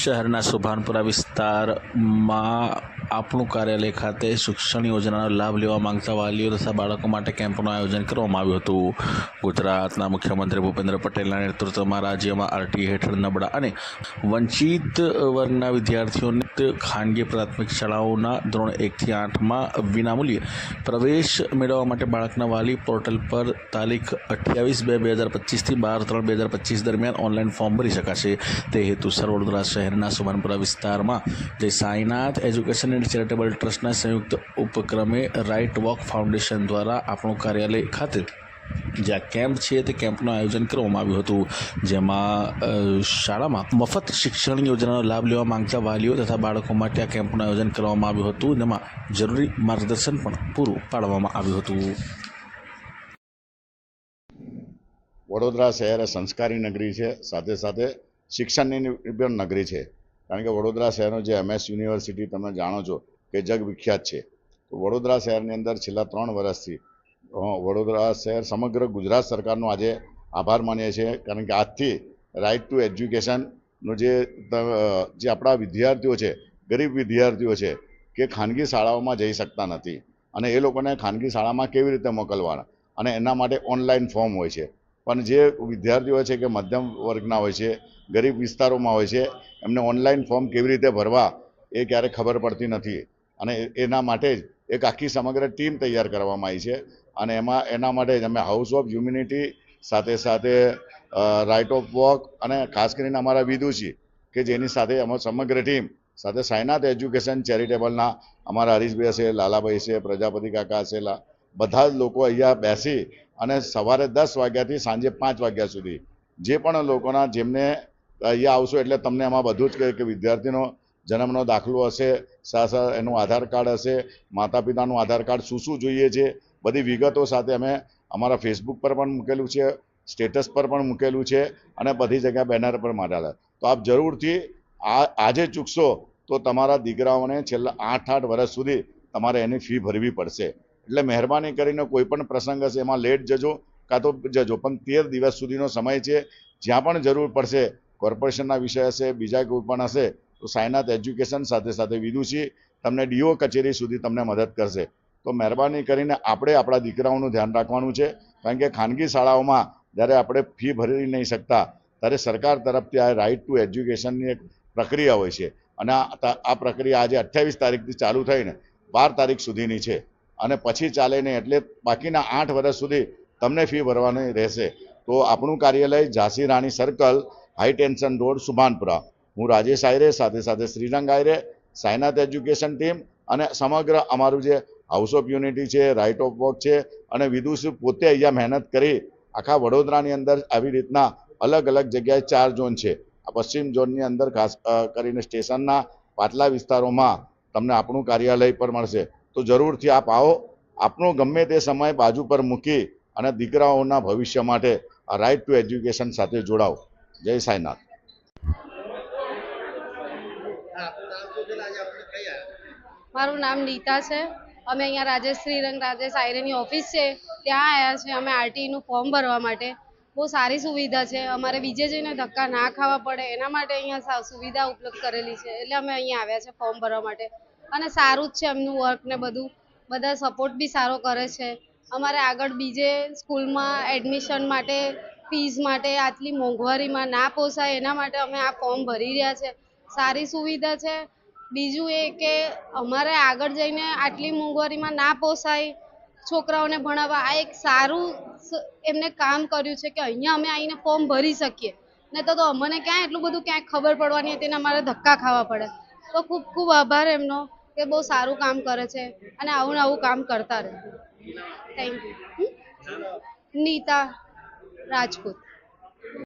શહેરના સુભાનપુરા વિસ્તારમાં આપણું કાર્યાલય ખાતે શિક્ષણ યોજનાનો લાભ લેવા માંગતા વાલીઓ તથા બાળકો માટે કેમ્પનું આયોજન કરવામાં આવ્યું હતું. ગુજરાતના મુખ્યમંત્રી ભૂપેન્દ્ર પટેલના નેતૃત્વમાં રાજ્યમાં આરટી હેઠળ નબળા અને વંચિત વર્ગના વિદ્યાર્થીઓને ખાનગી પ્રાથમિક શાળાઓના ધોરણ એકથી આઠમાં વિનામૂલ્યે પ્રવેશ મેળવવા માટે બાળકના વાલી પોર્ટલ પર તારીખ અઠ્યાવીસ બે બે હજાર પચીસથી બાર ત્રણ બે હજાર પચીસ દરમિયાન ઓનલાઈન ફોર્મ ભરી શકાશે. તે હેતુ હેતુસર વડોદરા શહેરના સુભાનપુરા વિસ્તારમાં જે સાંઈનાથ એજ્યુકેશન એન્ડ ચેરિટેબલ ટ્રસ્ટના સંયુક્ત ઉપક્રમે રાઇટ વોક ફાઉન્ડેશન દ્વારા આપણું કાર્યાલય ખાતે જ્યાં કેમ્પ છે તે કેમ્પનું આયોજન કરવામાં આવ્યું હતું. જેમાં શાળામાં મફત શિક્ષણ યોજનાનો લાભ લેવા માંગતા વાલીઓ તથા બાળકો માટે આ કેમ્પનું આયોજન કરવામાં આવ્યું હતું જેમાં જરૂરી માર્ગદર્શન પણ પૂરું પાડવામાં આવ્યું હતું. વડોદરા શહેર સંસ્કારી નગરી છે. સાથે સાથે શિક્ષણની પણ નગરી છે. કારણ કે વડોદરા શહેરનું જે એમએસ યુનિવર્સિટી તમે જાણો છો કે જગ વિખ્યાત છે. તો વડોદરા શહેરની અંદર છેલ્લા ત્રણ વર્ષથી વડોદરા શહેર સમગ્ર ગુજરાત સરકારનો આજે આભાર માનીએ છીએ. કારણ કે આજથી રાઇટ ટુ એજ્યુકેશનનું જે જે આપણા વિદ્યાર્થીઓ છે, ગરીબ વિદ્યાર્થીઓ છે, કે ખાનગી શાળાઓમાં જઈ શકતા નથી. અને એ લોકોને ખાનગી શાળામાં કેવી રીતે મોકલવાના? અને એના માટે ઓનલાઈન ફોર્મ હોય છે. પણ જે વિદ્યાર્થીઓ છે કે મધ્યમ વર્ગના હોય છે, ગરીબ વિસ્તારોમાં હોય છે, એમને ઓનલાઈન ફોર્મ કેવી રીતે ભરવા એ ક્યારેય ખબર પડતી નથી. અને એના માટે જ એક આખી સમગ્ર ટીમ તૈયાર કરવામાં આવી છે. અને એમાં એના માટે જ અમે હાઉસ ઓફ હ્યુમિનિટી સાથે સાથે રાઇટ ઓફ વોક અને ખાસ કરીને અમારા વિદુષી કે જેની સાથે અમારી સમગ્ર ટીમ સાથે સાયનાથ એજ્યુકેશન ચેરિટેબલના અમારા હરીશભાઈ છે લાલાભાઈ છે પ્રજાપતિ કાકા છે બધા જ લોકો અહીંયા બેસી અને સવારે દસ વાગ્યાથી સાંજે પાંચ વાગ્યા સુધી જે પણ લોકોના જેમને અહીંયા આવશો એટલે તમને એમાં બધું જ કે વિદ્યાર્થીનો જન્મનો દાખલો હશે એનું આધાર કાર્ડ હશે માતા પિતાનું આધાર કાર્ડ શું શું જોઈએ છે, બધી વિગતો સાથે અમે અમારા ફેસબુક પર પણ મૂકેલું છે, સ્ટેટસ પર પણ મૂકેલું છે અને બધી જગ્યા બેનર પર મારેલા. તો આપ જરૂરથી આ આજે ચૂકશો તો તમારા દીકરાઓને છેલ્લા આઠ આઠ વર્ષ સુધી તમારે એની ફી ભરવી પડશે. એટલે મહેરબાની કરીને કોઈ પણ પ્રસંગ હશે, એમાં લેટ જજો કાં તો જજો. પણ તેર દિવસ સુધીનો સમય છે, જ્યાં પણ જરૂર પડશે કોર્પોરેશનના વિષય હશે, બીજા કોઈ પણ હશે, તો સાયનાથ એજ્યુકેશન સાથે સાથે વિદુષી તમને ડીઓ કચેરી સુધી તમને મદદ કરશે. તો મહેરબાની કરીને આપણે આપણા દીકરાઓનું ધ્યાન રાખવાનું છે, કારણ કે ખાનગી શાળાઓમાં જ્યારે આપણે ફી ભરી નહીં શકતા, ત્યારે સરકાર તરફથી આ રાઇટ ટુ એજ્યુકેશનની એક પ્રક્રિયા હોય છે. અને આ પ્રક્રિયા આજે અઠ્યાવીસ તારીખથી ચાલુ થઈને બાર તારીખ સુધીની છે. અને પછી ચાલે નહીં એટલે બાકીના આઠ વર્ષ સુધી તમને ફી ભરવાની રહેશે. તો આપણું કાર્યાલય Jhansi Rani circle, high tension road, Subhanpura. હું રાજેશ આયરે, સાથે સાથે શ્રીરંગ આયરે, સાયનાથ એજ્યુકેશન ટીમ અને સમગ્ર અમારું જે હાઉસ ઓફ યુનિટી છે, રાઇટ ઓફ વર્ક છે અને વિદુષી પોતે અહીંયા મહેનત કરી આખા વડોદરાની અંદર આવી રીતના અલગ અલગ જગ્યાએ ચાર ઝોન છે. આ પશ્ચિમ ઝોનની અંદર ખાસ કરીને સ્ટેશનના પાટલા વિસ્તારોમાં તમને આપણું કાર્યાલય પર મળશે. તો જરૂરથી આપ આવો. આપનો ગમે તે સમય બાજુ પર મૂકી અને દીકરાઓના ભવિષ્ય માટે રાઇટ ટુ એજ્યુકેશન સાથે જોડાઓ. જય સાંઈનાથ. મારું નામ નીતા છે. અમે અહીંયા રાજેશ શ્રીરંગ, રાજેશ આયરેની ઓફિસ છે. ત્યાં આવ્યા છે અમે આરટીનું ફોર્મ ભરવા માટે. બહુ સારી સુવિધા છે. અમારે બીજે જઈને ધક્કા ના ખાવા પડે. એના માટે અહીંયા સુવિધા ઉપલબ્ધ કરેલી છે. એટલે અમે અહીંયા આવ્યા છે ફોર્મ ભરવા માટે. અને સારું જ છે એમનું વર્ક ને બધું. બધા સપોર્ટ બી સારો કરે છે. અમારે આગળ બીજે સ્કૂલમાં એડમિશન માટે ફીસ માટે આટલી મોંઘવારીમાં ના પોસાય, એના માટે અમે આ ફોર્મ ભરી રહ્યા છે. સારી સુવિધા છે. બીજું એ કે અમારે આગળ જઈને આટલી મોંઘવારીમાં ના પોસાય, છોકરાઓને ભણાવવા, આ એક સારું એમને કામ કર્યું છે કે અહીંયા અમે આવીને ફોર્મ ભરી શકીએ. ને તો અમને ક્યાં એટલું બધું ક્યાંય ખબર પડવાની હતી ને અમારે ધક્કા ખાવા પડે. તો ખૂબ ખૂબ આભાર એમનો. કે બહુ સારું કામ કરે છે અને આવું ને આવું કામ કરતા રહે. Thank you Neeta Rajput.